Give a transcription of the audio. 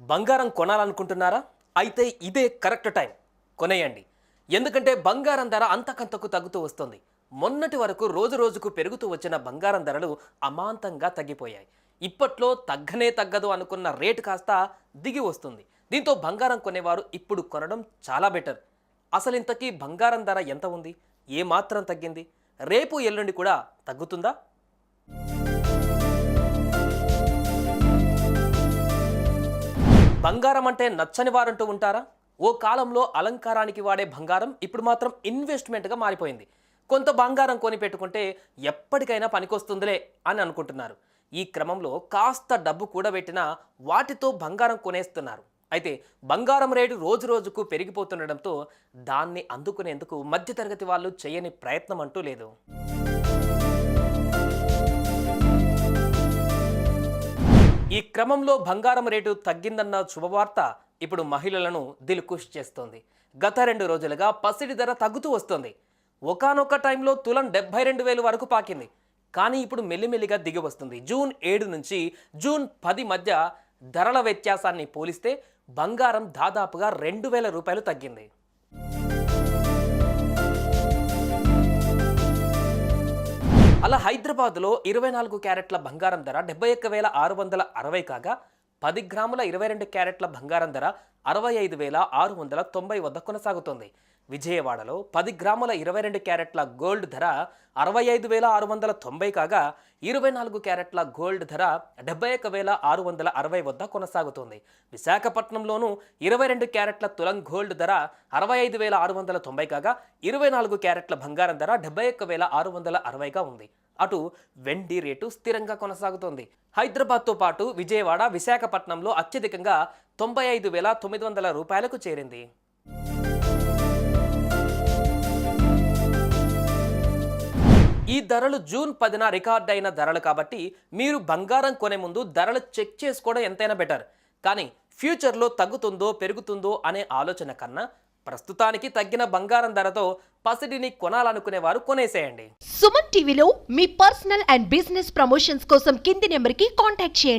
బంగారం కొనాలనుకుంటున్నారా? అయితే ఇదే కరెక్ట్ టైం. కొనేయండి. ఎందుకంటే బంగారం ధర అంతకంతకు తగ్గుతూ వస్తుంది. మొన్నటి వరకు రోజు రోజుకు పెరుగుతూ వచ్చిన బంగారం ధరలు అమాంతంగా తగ్గిపోయాయి. ఇప్పట్లో తగ్గనే తగ్గదు అనుకున్న రేటు కాస్త దిగి వస్తుంది. దీంతో బంగారం కొనేవారు ఇప్పుడు కొనడం చాలా బెటర్. అసలు ఇంతకీ బంగారం ధర ఎంత ఉంది? ఏ మాత్రం తగ్గింది? రేపు ఎల్లుండి కూడా తగ్గుతుందా? బంగారం అంటే నచ్చని వారంటూ ఉంటారా? ఓ కాలంలో అలంకారానికి వాడే బంగారం ఇప్పుడు మాత్రం ఇన్వెస్ట్మెంట్గా మారిపోయింది. కొంత బంగారం కొని పెట్టుకుంటే ఎప్పటికైనా పనికొస్తుందిలే అని అనుకుంటున్నారు. ఈ క్రమంలో కాస్త డబ్బు కూడబెట్టినా వాటితో బంగారం కొనేస్తున్నారు. అయితే బంగారం రేటు రోజు రోజుకు పెరిగిపోతుండడంతో దాన్ని అందుకునేందుకు మధ్యతరగతి వాళ్ళు చేయని ప్రయత్నం అంటూ లేదు. ఈ క్రమంలో బంగారం రేటు తగ్గిందన్న శుభవార్త ఇప్పుడు మహిళలను దిల్కుష్ చేస్తోంది. గత రెండు రోజులుగా పసిడి ధర తగ్గుతూ వస్తోంది. ఒకానొక టైంలో తులం డెబ్బై రెండు వేలు వరకు పాకింది. కానీ ఇప్పుడు మెల్లిమెల్లిగా దిగి వస్తుంది. జూన్ ఏడు నుంచి జూన్ పది మధ్య ధరల వ్యత్యాసాన్ని పోలిస్తే బంగారం దాదాపుగా రెండు వేల రూపాయలు తగ్గింది. అలా హైదరాబాద్లో ఇరవై నాలుగు క్యారెట్ల బంగారం ధర డెబ్బై ఒక్క వేల ఆరు వందల అరవై కాగా పది గ్రాముల ఇరవై రెండు క్యారెట్ల బంగారం ధర అరవై ఐదు వేల ఆరు వందల తొంభై వద్ద కొనసాగుతోంది. విజయవాడలో పది గ్రాముల ఇరవై రెండు క్యారెట్ల గోల్డ్ ధర అరవై ఐదు వేల ఆరు వందల తొంభై కాగా ఇరవై నాలుగు క్యారెట్ల గోల్డ్ ధర డెబ్బై ఒక వేల ఆరు వందల అరవై వద్ద కొనసాగుతోంది. విశాఖపట్నంలోనూ ఇరవై రెండు క్యారెట్ల తులం గోల్డ్ ధర అరవై ఐదు వేల ఆరు వందల తొంభై కాగా ఇరవై నాలుగు క్యారెట్ల బంగారం ధర డెబ్బై ఒక్క వేల ఆరు వందల అరవైగా ఉంది. అటు వెండి రేటు స్థిరంగా కొనసాగుతోంది. హైదరాబాద్తో పాటు విజయవాడ విశాఖపట్నంలో అత్యధికంగా తొంభై ఐదు వేల తొమ్మిది వందల రూపాయలకు చేరింది. ఈ ధరలు జూన్ పదిన రికార్డ్ అయిన ధరలు కాబట్టి మీరు బంగారం కొనే ముందు ధరలు చెక్ చేసుకోవడం ఎంతైనా బెటర్. కానీ ఫ్యూచర్లో తగ్గుతుందో పెరుగుతుందో అనే ఆలోచన కన్నా ప్రస్తుతానికి తగ్గిన బంగారం ధరతో పసిడిని కొనాలనుకునే వారు కొనేసేయండి. సుమన్ టీవీలో మీ పర్సనల్ అండ్ బిజినెస్ ప్రమోషన్స్ కోసం కింది నెంబర్కి కాంటాక్ట్ చేయండి.